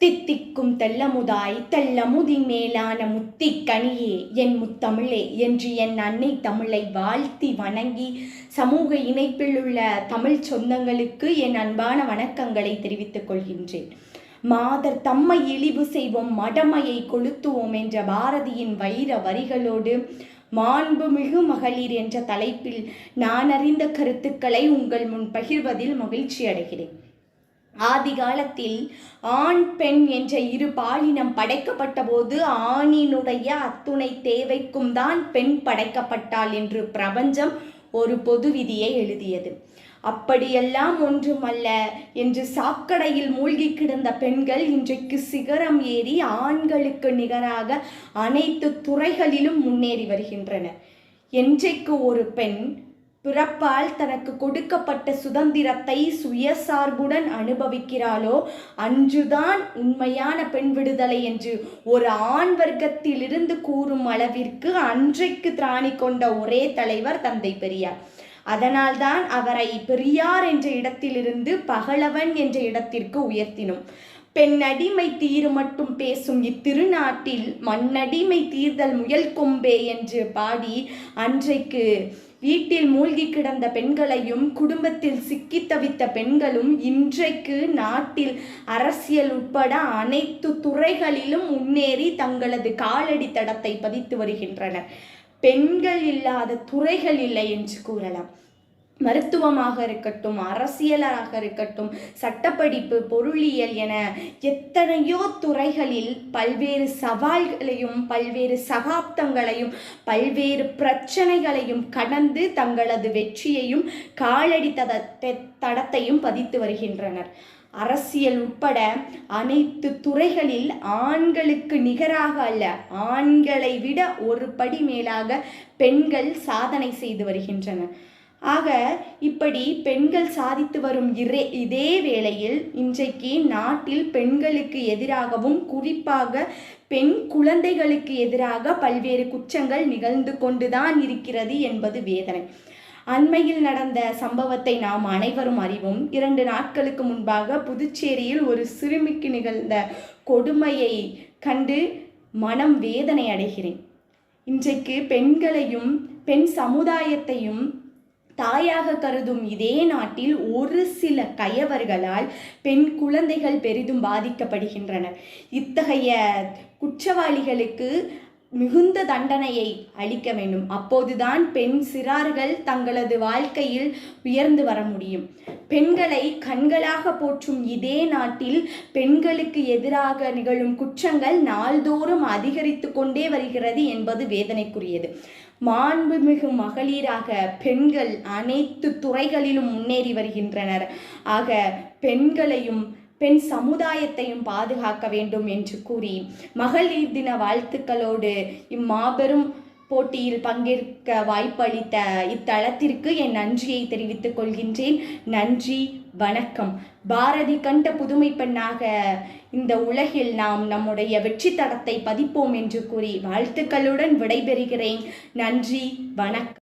தித்திக்கும் தெல்லமுதாய் தெல்லமுதி மேலான முத்தி கனியே என் முத்தமிழே என்று என் அன்னை தமிழை வாழ்த்தி வணங்கி சமூக இணைப்பில் உள்ள தமிழ் சொந்தங்களுக்கு என் அன்பான வணக்கங்களை தெரிவித்துக் கொள்கின்றேன். மாதர் தம்மை இழிவு செய்வோம் மடமையை கொளுத்துவோம் என்ற பாரதியின் வைர வரிகளோடு மாண்புமிகு மகளிர் என்ற தலைப்பில் நான் அறிந்த கருத்துக்களை உங்கள் முன் பகிர்வதில் மகிழ்ச்சி அடைகிறேன் ஆதி காலத்தில் ஆண் பெண் என்ற இரு பாலினம் படைக்கப்பட்ட போது ஆணினுடைய அத்துணை தேவைக்கும் தான் பெண் படைக்கப்பட்டாள் என்று பிரபஞ்சம் ஒரு பொது விதியை எழுதியது. அப்படியெல்லாம் ஒன்றுமல்ல என்று சாக்கடையில் மூழ்கி கிடந்த பெண்கள் இன்றைக்கு சிகரம் ஏறி ஆண்களுக்கு நிகராக அனைத்து துறைகளிலும் முன்னேறி வருகின்றனர். என்றைக்கு ஒரு பெண் பிறப்பால் தனக்கு கொடுக்கப்பட்ட சுதந்திரத்தை சுயசார்புடன் அனுபவிக்கிறாளோ அன்றுதான் உண்மையான பெண் விடுதலை என்று ஒரு ஆண் வர்க்கத்திலிருந்து கூறும் அளவிற்கு அன்றைக்கு திராணி கொண்ட ஒரே தலைவர் தந்தை பெரியார். அதனால்தான் அவரை பெரியார் என்ற இடத்திலிருந்து பகலவன் என்ற இடத்திற்கு உயர்த்தினோம். பெண்ணடிமை தீரு மட்டும் பேசும் இத்திருநாட்டில் மண்ணடிமை தீர்தல் முயல் கொம்பே என்று பாடி அன்றைக்கு வீட்டில் மூழ்கி கிடந்த பெண்களையும் குடும்பத்தில் சிக்கி தவித்த பெண்களும் இன்றைக்கு நாட்டில் அரசியல் உட்பட அனைத்து துறைகளிலும் முன்னேறி தங்களது காலடி தடத்தை பதித்து வருகின்றனர். பெண்கள் இல்லாத துறைகள் இல்லை என்று கூறலாம். மருத்துவமாக இருக்கட்டும் அரசியலாக இருக்கட்டும் சட்டப்படிப்பு பொருளியல் என எத்தனையோ துறைகளில் பல்வேறு சவால்களையும் பல்வேறு சகாப்தங்களையும் பல்வேறு பிரச்சனைகளையும் கடந்து தங்களது வெற்றியையும் காலடி தடத்தையும் பதித்து வருகின்றனர். அரசியல் உட்பட அனைத்து துறைகளில் ஆண்களுக்கு நிகராக அல்ல ஆண்களை விட ஒரு படி மேலாக பெண்கள் சாதனை செய்து வருகின்றனர் ஆக இப்படி பெண்கள் சாதித்து வரும் இரே இதே வேளையில் இன்றைக்கு நாட்டில் பெண்களுக்கு எதிராகவும் குறிப்பாக பெண் குழந்தைகளுக்கு எதிராக பல்வேறு குற்றங்கள் நிகழ்ந்து கொண்டுதான் இருக்கிறது என்பது வேதனை. அண்மையில் நடந்த சம்பவத்தை நாம் அனைவரும் அறிவோம். இரண்டு நாட்களுக்கு முன்பாக புதுச்சேரியில் ஒரு சிறுமிக்கு நிகழ்ந்த கொடுமையை கண்டு மனம் வேதனை அடைகிறேன். இன்றைக்கு பெண்களையும் பெண் சமுதாயத்தையும் தாயாக கருதும் இதே நாட்டில் ஒரு சில கயவர்களால் பெண் குழந்தைகள் பெரிதும் பாதிக்கப்படுகின்றனர். இத்தகைய குற்றவாளிகளுக்கு மிகுந்த தண்டனையை அளிக்க வேண்டும். அப்போதுதான் பெண் சிறார்கள் தங்களது வாழ்க்கையில் உயர்ந்து வர முடியும். பெண்களை கண்களாக போற்றும் இதே நாட்டில் பெண்களுக்கு எதிராக நிகழும் குற்றங்கள் நாள்தோறும் அதிகரித்து கொண்டே வருகிறது என்பது வேதனைக்குரியது. மாண்புமிகு மகளிராக பெண்கள் அனைத்து துறைகளிலும் முன்னேறி வருகின்றனர். ஆக பெண்களையும் பெண் சமுதாயத்தையும் பாதுகாக்க வேண்டும் என்று கூறி மகளிர் தின வாழ்த்துக்களோடு இம்மாபெரும் போட்டியில் பங்கேற்க வாய்ப்பளித்த இத்தளத்திற்கு என் நன்றியை தெரிவித்துக் கொள்கின்றேன். நன்றி வணக்கம். பாரதி கண்ட புதுமை பெண்ணாக இந்த உலகில் நாம் நம்முடைய வெற்றி தடத்தை பதிப்போம் என்று கூறி வாழ்த்துக்களுடன் விடைபெறுகிறேன். நன்றி வணக்கம்.